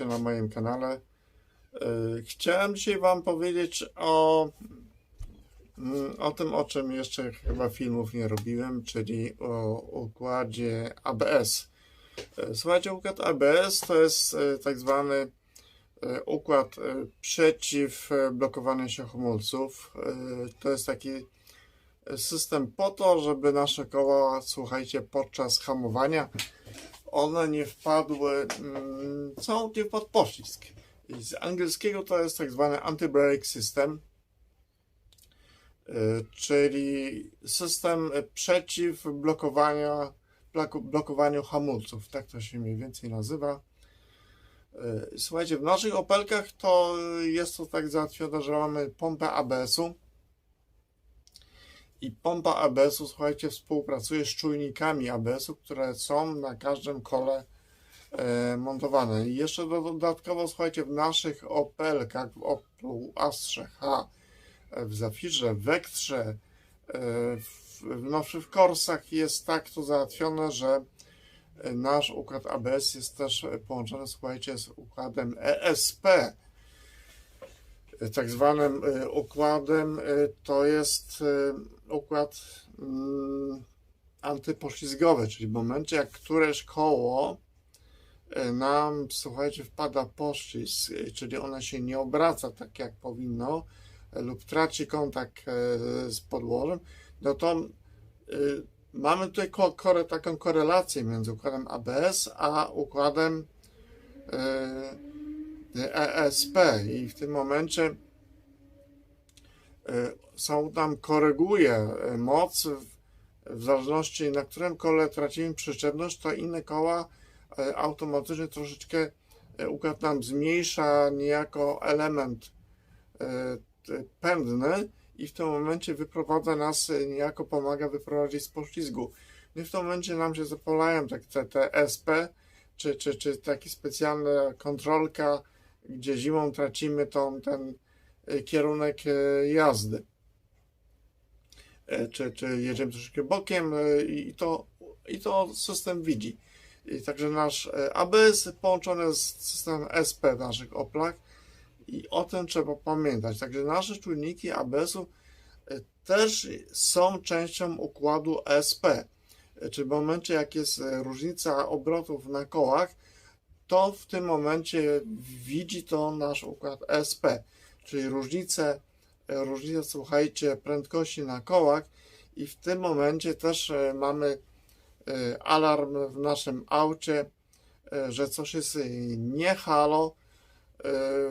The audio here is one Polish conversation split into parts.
na moim kanale. Yy, Chciałem dzisiaj Wam powiedzieć o, mm, o tym, o czym jeszcze chyba filmów nie robiłem, czyli o układzie ABS. Yy, Słuchajcie, układ ABS to jest yy, tak zwany układ przeciw blokowaniu się hamulców. To jest taki system po to, żeby nasze koła, słuchajcie, podczas hamowania one nie wpadły, mm, co nie wpadł poślizg. I z angielskiego to jest tak zwany anti-brake system, y, czyli system przeciw blokowania, bloku- blokowaniu hamulców. Tak to się mniej więcej nazywa. Y, Słuchajcie, w naszych Opelkach to jest to tak załatwione, że mamy pompę ABS-u i pompa ABS-u, słuchajcie, współpracuje z czujnikami ABS-u, które są na każdym kole e, montowane. I jeszcze do- dodatkowo, słuchajcie, w naszych Opelkach, w Oplu Astrze H, e, w Zafirze, w Vectrze, e, w, w nowszych Corsach jest tak to załatwione, że e, nasz układ ABS jest też połączony, słuchajcie, z układem ESP, tak zwanym układem, to jest układ mm, antypoślizgowy, czyli w momencie jak któreś koło y, nam, słuchajcie, wpada poślizg, y, czyli ono się nie obraca tak jak powinno y, lub traci kontakt y, z podłożem, no to y, mamy tutaj taką korelację między układem ABS a układem y, ESP i w tym momencie y, są tam koryguje y, moc w, zależności na którym kole tracimy przyczepność, to inne koła y, automatycznie troszeczkę układ nam zmniejsza niejako element pędny i w tym momencie wyprowadza nas, niejako pomaga wyprowadzić z poślizgu. No I w tym momencie nam się zapalają tak te, te SP, czy, czy, czy taki specjalna kontrolka, gdzie zimą tracimy tą, ten kierunek y, jazdy. E, Czy, czy jedziemy troszeczkę bokiem i to, i to system widzi. I także nasz e, ABS połączony z systemem SP naszych Oplach i o tym trzeba pamiętać. Także nasze czujniki ABS-u e, też są częścią układu SP. E, Czyli w momencie, jak jest e, różnica obrotów na kołach, to w tym momencie widzi to nasz układ SP, czyli różnicę, e, różnicę, słuchajcie, prędkości na kołach i w tym momencie też e, mamy e, alarm w naszym aucie, że coś jest nie halo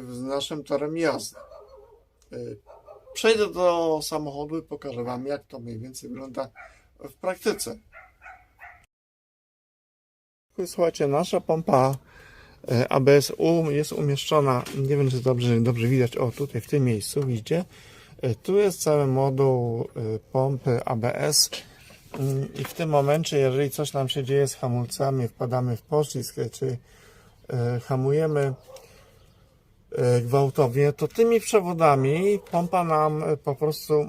z naszym torem jazdy. Przejdę do samochodu i pokażę Wam, jak to mniej więcej wygląda w praktyce. Słuchajcie, nasza pompa ABS um, jest umieszczona, nie wiem czy dobrze, dobrze widać, o tutaj w tym miejscu, widzicie? E, Tu jest cały moduł e, pompy ABS Mm, i w tym momencie, jeżeli coś nam się dzieje z hamulcami, wpadamy w poślizg, e, czy e, hamujemy e, gwałtownie, to tymi przewodami pompa nam e, po prostu e,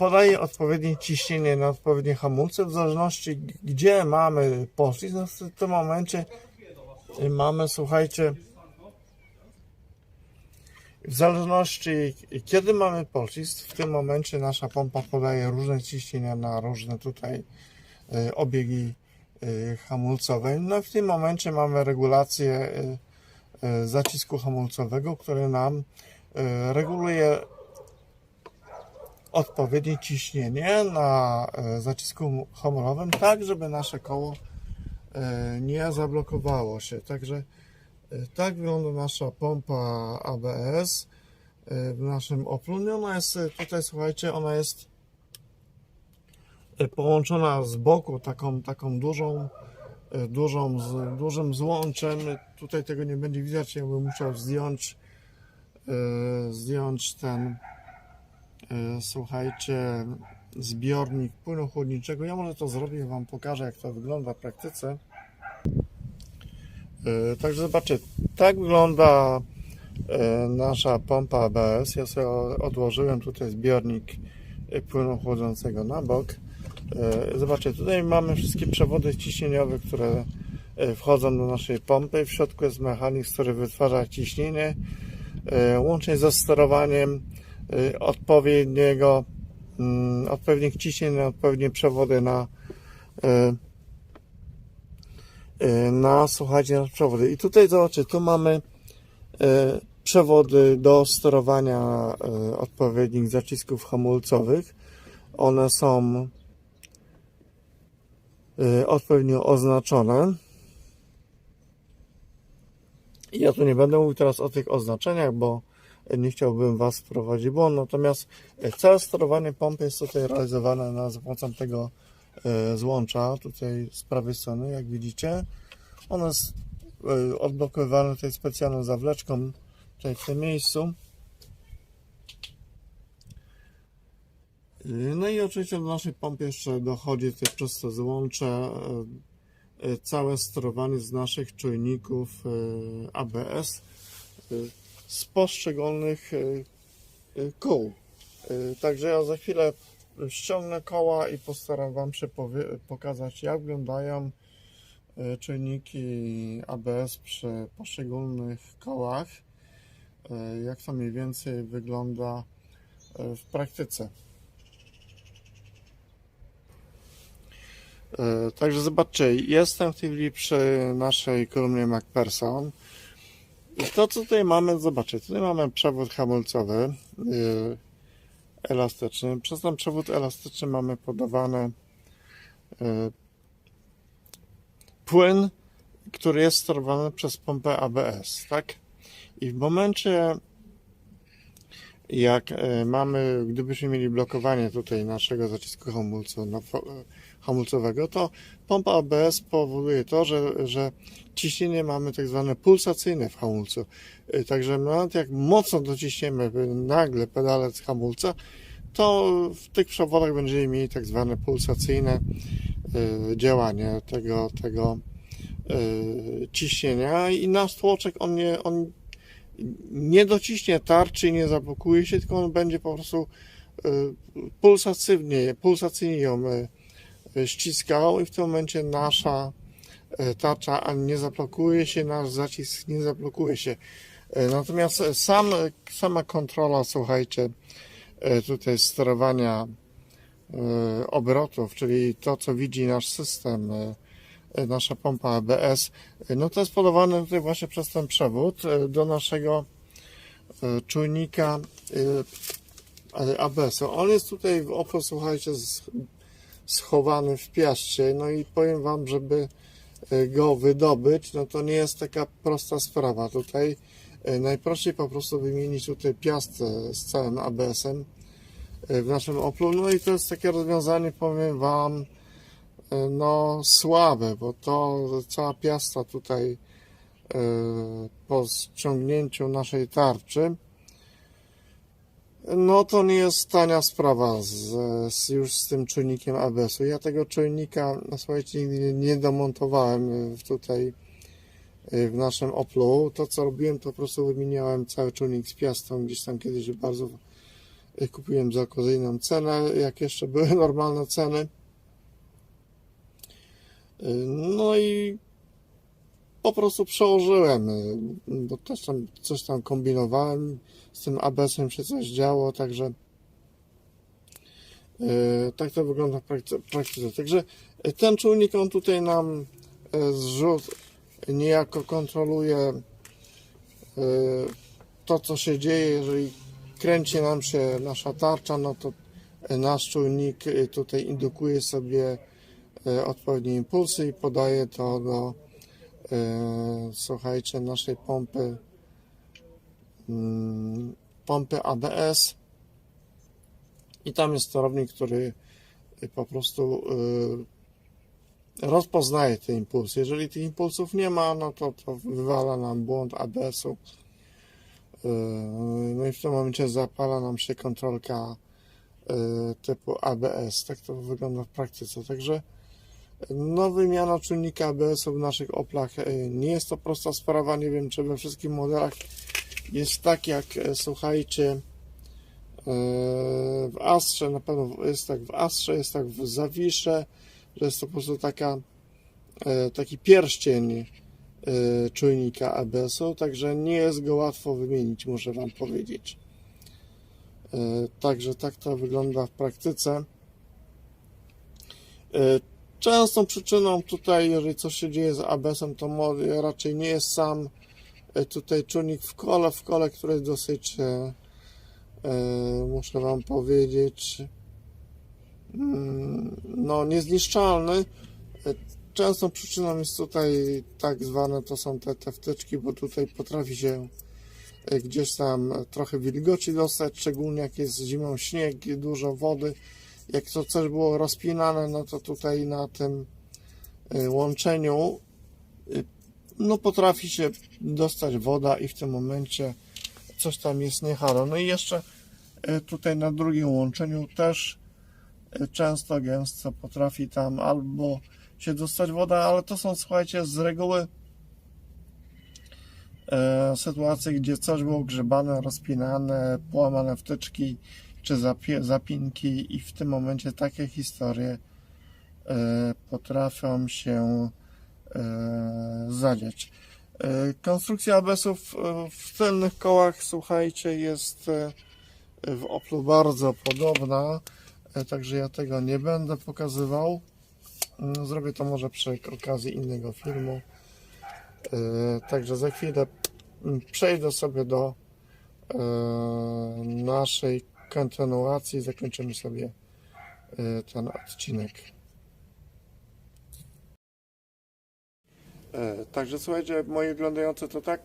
podaje odpowiednie ciśnienie na odpowiednie hamulce, w zależności gdzie mamy poślizg, no w tym momencie y, mamy, słuchajcie, w zależności kiedy mamy poślizg, w tym momencie nasza pompa podaje różne ciśnienia na różne tutaj y, obiegi y, hamulcowe. No w tym momencie mamy regulację zacisku hamulcowego, który nam reguluje odpowiednie ciśnienie na e, zacisku hamulowym, tak żeby nasze koło e, nie zablokowało się. Także e, tak wygląda nasza pompa ABS w naszym Oplu. Ona jest tutaj, słuchajcie, ona jest połączona z boku taką, taką dużą, dużą, z dużym złączem. Tutaj tego nie będzie widać, ja bym musiał zdjąć, zdjąć ten słuchajcie, zbiornik płynu chłodniczego. Ja może to zrobię, Wam pokażę, jak to wygląda w praktyce. E, Także zobaczcie, tak wygląda e, nasza pompa ABS. Ja sobie odłożyłem tutaj zbiornik e, płynu chłodzącego na bok. E, Zobaczcie, tutaj mamy wszystkie przewody ciśnieniowe, które e, wchodzą do naszej pompy. W środku jest mechanizm, który wytwarza ciśnienie, e, łącznie ze sterowaniem e, odpowiedniego, mm, odpowiednich ciśnień na odpowiednie przewody na e, e, na słuchajcie na przewody. I tutaj zobaczcie, tu mamy przewody do sterowania odpowiednich zacisków hamulcowych. One są odpowiednio oznaczone. Ja tu nie będę mówił teraz o tych oznaczeniach, bo nie chciałbym Was wprowadzić błąd. Natomiast e, całe sterowanie pompy jest tutaj realizowane na, za pomocą tego e, złącza, tutaj z prawej strony, jak widzicie. Ono jest e, odblokowywane tutaj specjalną zawleczką tutaj w tym miejscu. No i oczywiście do naszej pompy jeszcze dochodzi tutaj przez to złącze całe sterowanie z naszych czujników ABS z poszczególnych e, e, kół. E, Także ja za chwilę ściągnę koła i postaram Wam się pokazać jak wyglądają czujniki ABS przy poszczególnych kołach. Jak to mniej więcej wygląda w praktyce. Także zobaczcie, jestem w tej chwili przy naszej kolumnie MacPherson. I to co tutaj mamy, zobaczcie, tutaj mamy przewód hamulcowy yy, elastyczny. Przez ten przewód elastyczny mamy podawany yy, płyn, który jest sterowany przez pompę ABS, tak? I w momencie jak e, mamy, gdybyśmy mieli blokowanie tutaj naszego zacisku hamulcu, na, hamulcowego, to pompa ABS powoduje to, że, że ciśnienie mamy tak zwane pulsacyjne w hamulcu. E, Także nawet jak mocno dociśniemy nagle pedalec hamulca, to w tych przewodach będziemy mieli tak zwane pulsacyjne e, działanie tego, tego e, ciśnienia i nasz tłoczek on nie, on nie dociśnie tarczy nie zablokuje się, tylko on będzie po prostu y, pulsacyjnie, pulsacyjnie ją y, y, ściskał i w tym momencie nasza tarcza nie zablokuje się, nasz zacisk nie zablokuje się. Natomiast sam, sama kontrola, słuchajcie, tutaj sterowania obrotów, czyli to, co widzi nasz system, nasza pompa ABS, y, no to jest podawane tutaj właśnie przez ten przewód y, do naszego czujnika ABS-u. On jest tutaj w opo, słuchajcie, schowany w piaszcie, no i powiem Wam, żeby go wydobyć, no to nie jest taka prosta sprawa. Tutaj najprościej po prostu wymienić tutaj piastę z całym ABS-em w naszym Oplu, no i to jest takie rozwiązanie, powiem Wam, no słabe, bo to cała piasta tutaj y, po ściągnięciu naszej tarczy no to nie jest tania sprawa z, z, już z tym czujnikiem ABS-u. Ja tego czujnika, no słuchajcie, nigdy nie, domontowałem tutaj y, w naszym Oplu. To co robiłem, to po prostu wymieniałem cały czujnik z piastą. Gdzieś tam kiedyś bardzo y, kupiłem za okazyjną cenę, jak jeszcze były normalne ceny. No i po prostu przełożyłem, y, bo też tam coś tam kombinowałem, z tym ABS-em się coś działo, także y, tak to wygląda w praktyce. Także y, ten czujnik, on tutaj nam zrzut niejako kontroluje to, co się dzieje, jeżeli kręci nam się nasza tarcza, no to nasz czujnik tutaj indukuje sobie odpowiednie impulsy i podaje to do e, słuchajcie, naszej pompy mm, pompy ABS i tam jest sterownik, który po prostu y, rozpoznaje te impulsy. Jeżeli tych impulsów nie ma, no to, to wywala nam błąd ABS-u. No i w tym momencie zapala nam się kontrolka typu ABS. Tak to wygląda w praktyce. Także no, wymiana czujnika ABS-u w naszych Oplach e, nie jest to prosta sprawa. Nie wiem, czy we wszystkich modelach jest tak, jak e, słuchajcie, e, w Astrze, na pewno jest tak w Astrze, jest tak w Zawisze, że jest to po prostu taka taki pierścień czujnika ABS-u, także nie jest go łatwo wymienić, muszę Wam powiedzieć. Także tak to wygląda w praktyce. Częstą przyczyną tutaj, jeżeli coś się dzieje z ABS-em, to raczej nie jest sam e, tutaj czujnik w kole, w kole, który jest dosyć, e, e, muszę Wam powiedzieć, mm, no niezniszczalny. Częstą przyczyną jest tutaj tak zwane, to są te, te wtyczki, bo tutaj potrafi się gdzieś tam trochę wilgoci dostać, szczególnie jak jest zimą śnieg dużo wody. Jak to coś było rozpinane, no to tutaj na tym e, łączeniu e, no potrafi się dostać woda i w tym momencie coś tam jest niehalo. No i jeszcze e, tutaj na drugim łączeniu też często gęsto potrafi tam albo się dostać woda, ale to są słuchajcie z reguły sytuacje, gdzie coś było grzebane, rozpinane, połamane wtyczki czy zapinki i w tym momencie takie historie e, potrafią się e, zadziać. E, Konstrukcja ABS-ów w tylnych kołach, słuchajcie, jest w Oplu bardzo podobna, także ja tego nie będę pokazywał. Mm, Zrobię to może przy okazji innego filmu. Także za chwilę mm, przejdę sobie do naszej kontynuacji zakończymy sobie e, ten odcinek. E, Także słuchajcie, moi oglądający, to tak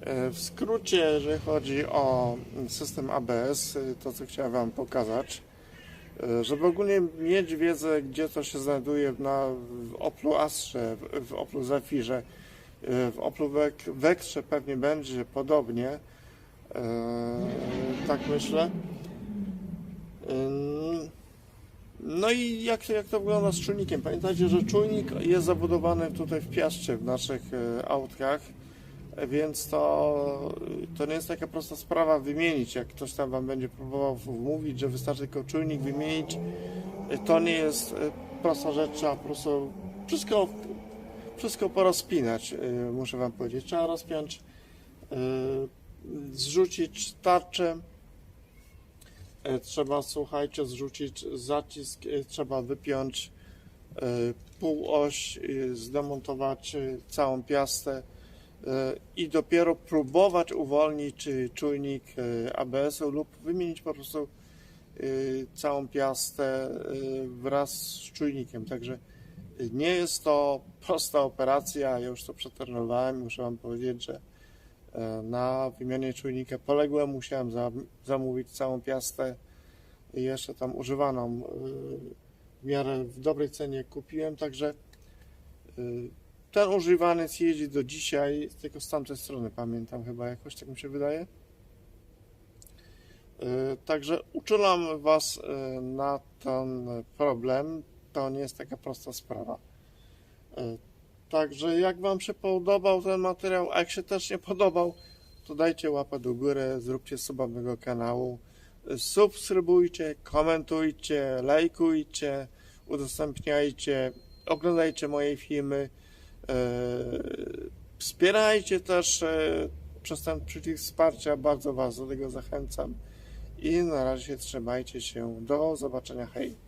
e, w skrócie, jeżeli chodzi o system ABS, to co chciałem Wam pokazać, żeby ogólnie mieć wiedzę, gdzie to się znajduje na, w Oplu Astrze, w, w Oplu Zafirze, w Oplu Vec- Vectrze pewnie będzie podobnie, tak myślę. No i jak, jak to wygląda z czujnikiem? Pamiętajcie, że czujnik jest zabudowany tutaj w piaszcie w naszych e, autkach, więc to, to nie jest taka prosta sprawa wymienić. Jak ktoś tam Wam będzie próbował wmówić, że wystarczy tylko czujnik wymienić, e, to nie jest e, prosta rzecz, trzeba po prostu wszystko, wszystko porozpinać, muszę Wam powiedzieć. Trzeba rozpiąć, zrzucić tarczę, trzeba, słuchajcie, zrzucić zacisk, e, trzeba wypiąć e, półoś, e, zdemontować e, całą piastę e, i dopiero próbować uwolnić e, czujnik e, ABS-u lub wymienić po prostu e, całą piastę e, wraz z czujnikiem. Także e, nie jest to prosta operacja, ja już to przetrenowałem, muszę Wam powiedzieć, że E, Na wymianie czujnika poległym musiałem za, zamówić całą piastę i jeszcze tam używaną e, w miarę w dobrej cenie kupiłem, także e, ten używany jeździ do dzisiaj, tylko z tamtej strony pamiętam chyba jakoś, tak mi się wydaje. E, Także uczulam Was e, na ten problem. To nie jest taka prosta sprawa. Także jak Wam się podobał ten materiał, a jak się też nie podobał, to dajcie łapę do góry, zróbcie suba mojego kanału, subskrybujcie, komentujcie, lajkujcie, udostępniajcie, oglądajcie moje filmy, e, wspierajcie też e, przez ten przycisk wsparcia, bardzo Was do tego zachęcam i na razie trzymajcie się, do zobaczenia, hej!